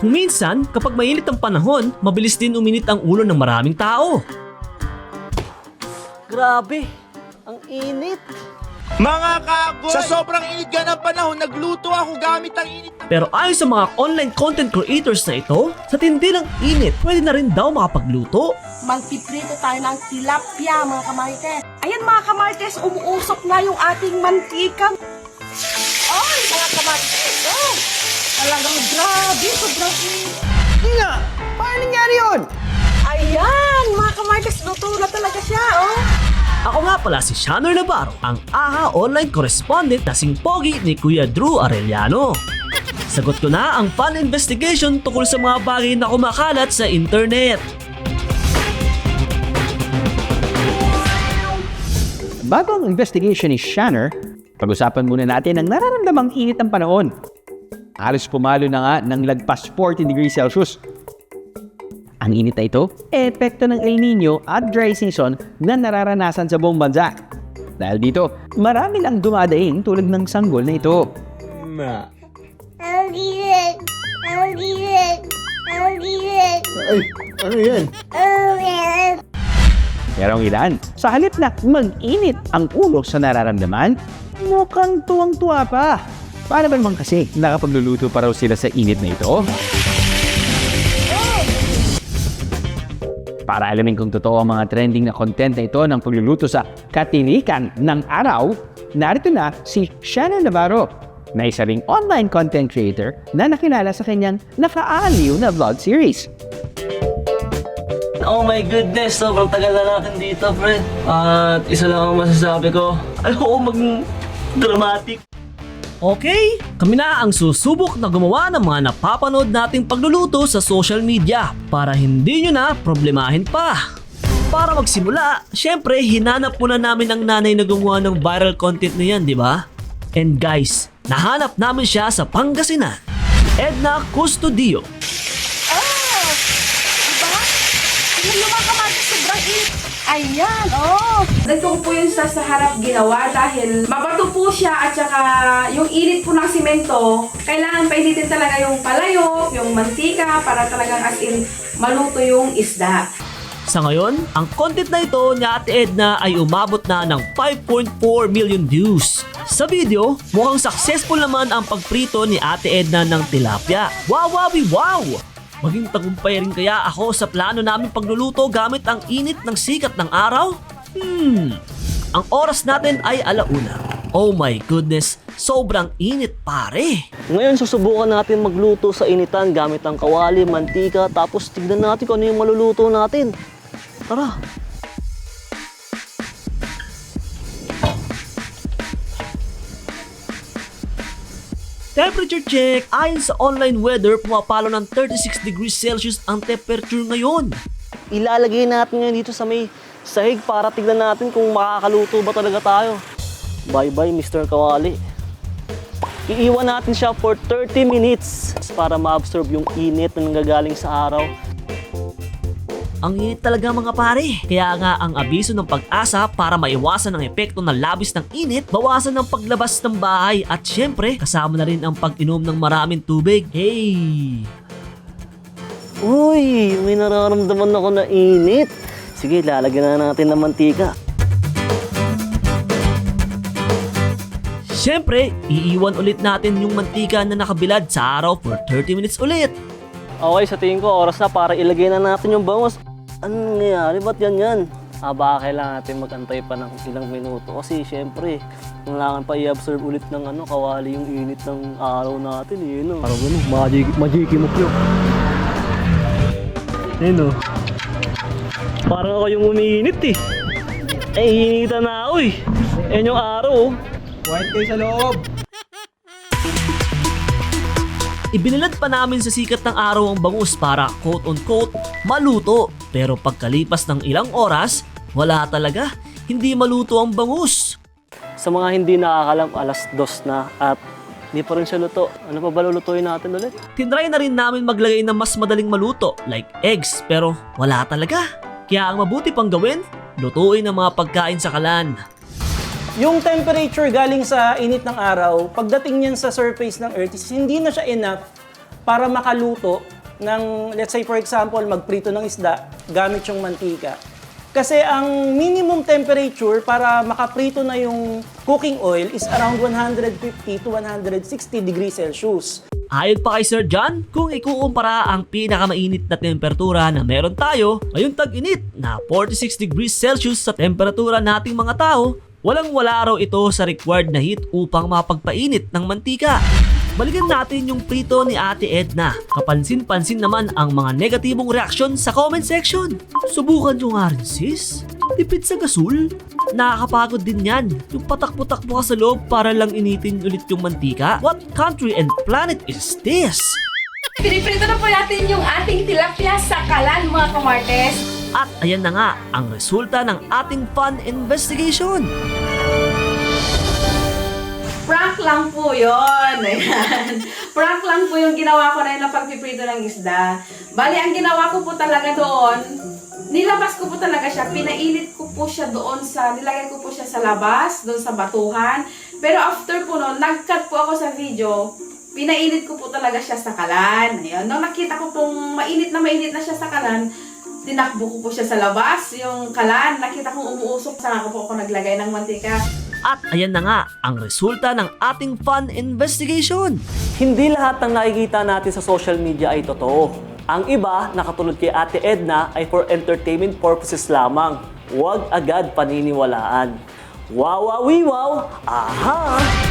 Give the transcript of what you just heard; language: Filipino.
Kung minsan, kapag mainit ang panahon, mabilis din uminit ang ulo ng maraming tao. Grabe, ang init. Mga kagoy! Sa sobrang init nga ng panahon, nagluto ako gamit ang init Pero ayon sa mga online content creators na ito, sa tindi ng init, pwede na rin daw makapagluto. Magpiprito tayo ng tilapia, mga kamartes. Ayan mga kamartes, umuusok na yung ating mantika. Ay, mga kamartes, oh! Talagang grabe, sobrang init. Hindi nga! Paano nangyari yun? Ayan, mga kamartes, luto na talaga siya, oh! Ako nga pala si Shannon Navarro, ang AHA online correspondent na sing pogi ni Kuya Drew Arellano. Sagot ko na ang fan investigation tungkol sa mga bagay na kumakalat sa internet. Bago ang investigation ni Shanner, pag-usapan muna natin ang nararamdamang init ng panahon. Halos pumalo na nga ng lagpas 40 degrees Celsius. Ang init na ito, epekto ng El Nino at dry season na nararanasan sa buong bansa. Dahil dito, marami lang dumadaing tulad ng sanggol na ito. Init! Ay, ano yan? Ang! Pero ang ilan, sa halip na mag-init ang ulo sa nararamdaman, mukhang tuwang-tuwa pa. Paano ba naman kasi nakapagluluto pa raw sila sa init na ito? Para alamin kung totoo ang mga trending na content na ito ng pagluluto sa katinikan ng araw, narito na si Shannon Navarro, na isa ring online content creator na nakilala sa kanyang nakaaliw na vlog series. Oh my goodness, sobrang tagal na natin dito, friend. At isa lang ang masasabi ko, ayoko maging dramatic. Okay, kami na ang susubok na gumawa ng mga napapanood nating pagluluto sa social media para hindi nyo na problemahin pa. Para magsimula, syempre hinanap muna namin ang nanay na gumawa ng viral content na yan, di ba? And guys, nahanap namin siya sa Pangasinan. Edna Custodio. Oh! Diba? Tingnan nyo mga kamartes, sobrang init. Ayan, oh! Dito ko po yun sa, sa harap ginawa dahil mabato po siya at saka yung init po ng simento, kailangan painitin talaga yung palayok, yung mantika para talagang as in maluto yung isda. Sa ngayon, ang content na ito ni Ate Edna ay umabot na ng 5.4 million views. Sa video, mukhang successful naman ang pagprito ni Ate Edna ng tilapia. Wow, wow, wow! Maging tagumpay rin kaya ako sa plano namin pagluluto gamit ang init ng sikat ng araw? Hmm, ang oras natin ay alauna. Oh my goodness, sobrang init pare. Ngayon susubukan natin magluto sa initan gamit ang kawali, mantika, tapos tignan natin kung ano yung maluluto natin. Tara! Temperature check! Ayon sa online weather, pumapalo ng 36 degrees Celsius ang temperature ngayon. Ilalagay natin ngayon dito sa may sahig para tignan natin kung makakaluto ba talaga tayo. Bye-bye, Mr. Kawali. Iiwan natin siya for 30 minutes para ma-absorb yung init na nanggagaling sa araw. Ang init talaga mga pare. Kaya nga ang abiso ng pag-asa para maiwasan ang epekto ng labis ng init, bawasan ang paglabas ng bahay at syempre kasama na rin ang pag-inom ng maraming tubig. Hey! Uy, may nararamdaman ako na init. Sige, lalagyan na natin ng mantika. Syempre, iiwan ulit natin yung mantika na nakabilad sa araw for 30 minutes ulit. Okay, sa tingin ko, oras na para ilagay na natin yung bangus. Ano nangyayari? Ba't yan yan? Ah, baka kailangan natin magantay pa ng ilang minuto kasi syempre, kailangan pa i-absorb ulit ng ano, kawali yung init ng araw natin. Eh, no? Parang ano, magic, magic mo yun. Ayun oh. Parang ako yung umiinit eh. Eh, initan na ako eh. Ayun yung araw oh. White kayo sa loob! Ibinilad pa namin sa sikat ng araw ang bangus para quote-unquote maluto. Pero pagkalipas ng ilang oras, wala talaga. Hindi maluto ang bangus. Sa mga hindi nakakalam, alas dos na at hindi pa rin siya luto. Ano pa ba lulutuin natin ulit? Tinry na rin namin maglagay ng mas madaling maluto like eggs pero wala talaga. Kaya ang mabuti pang gawin, lutuin ang mga pagkain sa kalan. Yung temperature galing sa init ng araw, pagdating niyan sa surface ng Earth, is hindi na siya enough para makaluto ng, let's say for example, magprito ng isda gamit yung mantika. Kasi ang minimum temperature para makaprito na yung cooking oil is around 150 to 160 degrees Celsius. Ayon pa kay Sir John, kung ikukumpara ang pinakamainit na temperatura na meron tayo, ngayong tag-init na 46 degrees Celsius sa temperatura nating mga tao, walang wala raw ito sa required na heat upang mapagpainit ng mantika. Balikan natin yung prito ni Ate Edna. Kapansin-pansin naman ang mga negatibong reaksyon sa comment section. Subukan nyo nga rin sis. Tipid sa gasol. Nakakapagod din yan. Yung patakbo-takbo ka sa loob para lang initin ulit yung mantika. What country and planet is this? Piniprito na po natin yung ating tilapia sa kalan mga kamartes. At ayan na nga ang resulta ng ating fun investigation. Prank lang po. Ayan. Prank lang po yung ginawa ko na yun ng pagpiprito ng isda. Bali, ang ginawa ko po talaga doon, nilabas ko po talaga siya. Pinainit ko po siya doon sa, nilagay ko po siya sa labas, doon sa batuhan. Pero after po noon, nag-cut po ako sa video, pinainit ko po talaga siya sa kalan. Ayun. Nung nakita ko pong mainit na mainit na siya sa kalan, tinakbo ko po siya sa labas, yung kalan, nakita kong umuusok, saka ko po ako naglagay ng mantika. At ayan na nga ang resulta ng ating fun investigation. Hindi lahat ng nakikita natin sa social media ay totoo. Ang iba, nakatulad kay Ate Edna, ay for entertainment purposes lamang. Huwag agad paniniwalaan. Wow, wow, wee, wow! Aha!